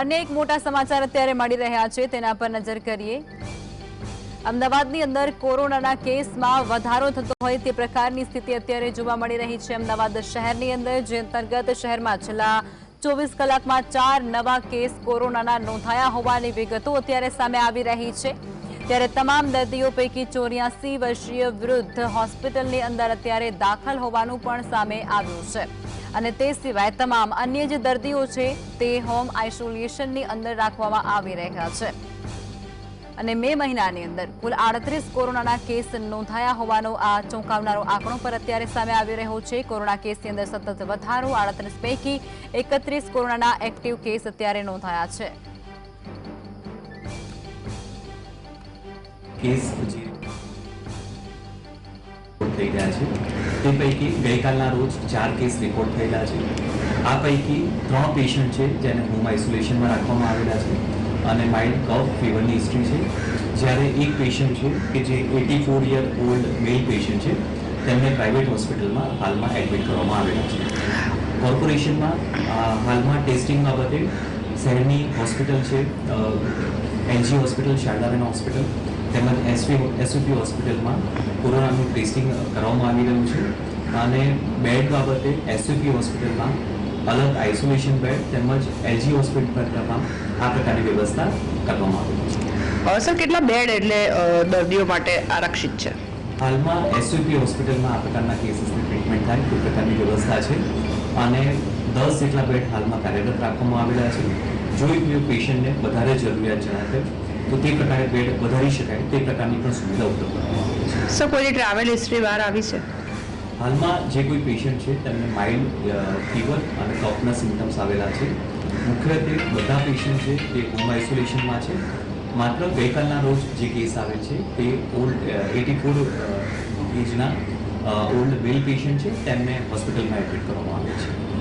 અન્ય એક મોટા સમાચાર અત્યારે મળી રહ્યા છે. તેના પર નજર કરીએ. અમદાવાદની અંદર કોરોનાના કેસમાં વધારો થતો હોય તે પ્રકારની સ્થિતિ અત્યારે જોવા મળી રહી છે. અમદાવાદ શહેરની અંદર, જે અંતર્ગત શહેરમાં છેલ્લા ચોવીસ કલાકમાં ચાર નવા કેસ કોરોનાના નોંધાયા હોવાની વિગતો અત્યારે સામે આવી રહી છે. ત્યારે તમામ દર્દીઓ પૈકી ચોર્યાસી વર્ષીય વૃદ્ધ હોસ્પિટલની અંદર અત્યારે દાખલ હોવાનું પણ સામે આવ્યું છે. અને તે સિવાય તમામ અન્ય જે દર્દીઓ છે, તે હોમ આઇસોલેશનની અંદર રાખવામાં આવી રહ્યા છે. અને મે મહિનાની અંદર કુલ આડત્રીસ કોરોનાના કેસ નોંધાયા હોવાનો આ ચોંકાવનારો આંકડો પર અત્યારે સામે આવી રહ્યો છે. કોરોના કેસની અંદર સતત વધારો, આડત્રીસ પૈકી એકત્રીસ કોરોનાના એક્ટિવ કેસ અત્યારે નોંધાયા છે. કેસ થઈ રહ્યા છે. તે પૈકી ગઈકાલના રોજ ચાર કેસ રિપોર્ટ થયેલા છે. આ પૈકી ત્રણ પેશન્ટ છે જેને હોમ આઇસોલેશનમાં રાખવામાં આવેલા છે અને માઇલ્ડ કફ ફીવરની હિસ્ટ્રી છે. જ્યારે એક પેશન્ટ છે કે જે eighty four year old male patient છે, તેમને પ્રાઇવેટ હોસ્પિટલમાં હાલમાં એડમિટ કરવામાં આવેલા છે. કોર્પોરેશનમાં હાલમાં ટેસ્ટિંગ બાબતે શહેરની હોસ્પિટલ છે એનજી હોસ્પિટલ શારદાબેન હોસ્પિટલ તેમજ એસપી એસયુપી હોસ્પિટલમાં કોરોનાનું ટેસ્ટિંગ કરવામાં આવી રહ્યું છે. અને બેડ બાબતે એસયુપી હોસ્પિટલમાં અલગ આઇસોલેશન બેડ તેમજ એલજી હોસ્પિટલમાં આ પ્રકારની વ્યવસ્થા કરવામાં આવી છે. સર કેટલા બેડ એટલે દર્દીઓ માટે આરક્ષિત છે? હાલમાં એસયુપી હોસ્પિટલમાં આ પ્રકારના કેસીસની ટ્રીટમેન્ટ થાય તે પ્રકારની વ્યવસ્થા છે. અને દસ જેટલા બેડ હાલમાં કાર્યરત રાખવામાં આવેલા છે. જો પેશન્ટને વધારે જરૂરિયાત જણાશે તો તે પ્રકારે બેડ વધારી શકાય તે પ્રકારની પણ સુવિધા ઉપલબ્ધ કરવામાં આવે છે સર કોઈની ટ્રાવેલ હિસ્ટ્રી બહાર આવી છે? હાલમાં જે કોઈ પેશન્ટ છે તેમને માઇલ્ડ ફીવર અને કફના સિમ્ટમ્સ આવેલા છે. મુખ્યત્વે બધા પેશન્ટ છે તે હોમ આઇસોલેશનમાં છે. માત્ર ગઈકાલના રોજ જે કેસ આવે છે તે ઓલ્ડ એટી ફોર એજના ઓલ્ડ મેલ પેશન્ટ છે તેમને હોસ્પિટલમાં એડમિટ કરવામાં આવે છે.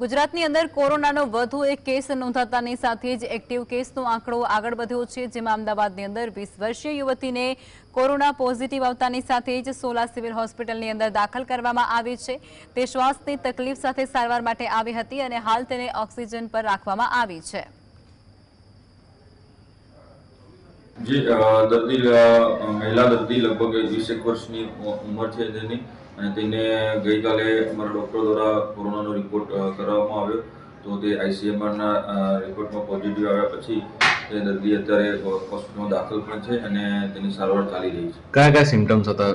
ગુજરાતની અંદર કોરોનાનો વધુ એક કેસ નોંધાતાની સાથે જ એક્ટિવ કેસનો આંકડો આગળ વધ્યો છે, જેમાં અમદાવાદની અંદર વીસ વર્ષીય યુવતીને કોરોના પોઝિટિવ આવતાની સાથે જ સોલા સિવિલ હોસ્પિટલની અંદર દાખલ કરવામાં આવી છે. તે શ્વાસની તકલીફ સાથે સારવાર માટે આવી હતી અને હાલ તેને ઓક્સિજન પર રાખવામાં આવી છે. જે દર્દી મહિલા દર્દી લગભગ વીસેક વર્ષની ઉંમર છે તેની અને તેને ગઈકાલે અમારા ડૉક્ટર દ્વારા કોરોનાનો રિપોર્ટ કરવામાં આવ્યો. તો તે આઈસીએમઆરના રિપોર્ટમાં પોઝિટિવ આવ્યા પછી તે દર્દી અત્યારે હોસ્પિટલમાં દાખલ પણ છે અને તેની સારવાર ચાલી રહી છે. કયા કયા સિમ્ટમ્સ હતા?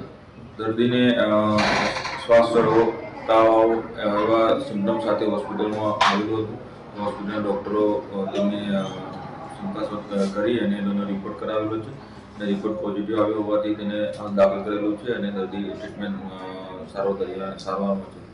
દર્દીને શ્વાસ ચડવો તાવ એવા સિમ્ટમ સાથે હોસ્પિટલમાં આવેલું હતું. હોસ્પિટલના ડૉક્ટરો તેમની શંકાસ્પદ કરી અને એનો રિપોર્ટ કરાવેલો છે. રિપોર્ટ પોઝિટિવ આવ્યો હોવાથી તેને દાખલ કરેલું છે અને દર્દી ટ્રીટમેન્ટ સારો કરી સારવારમાં છે.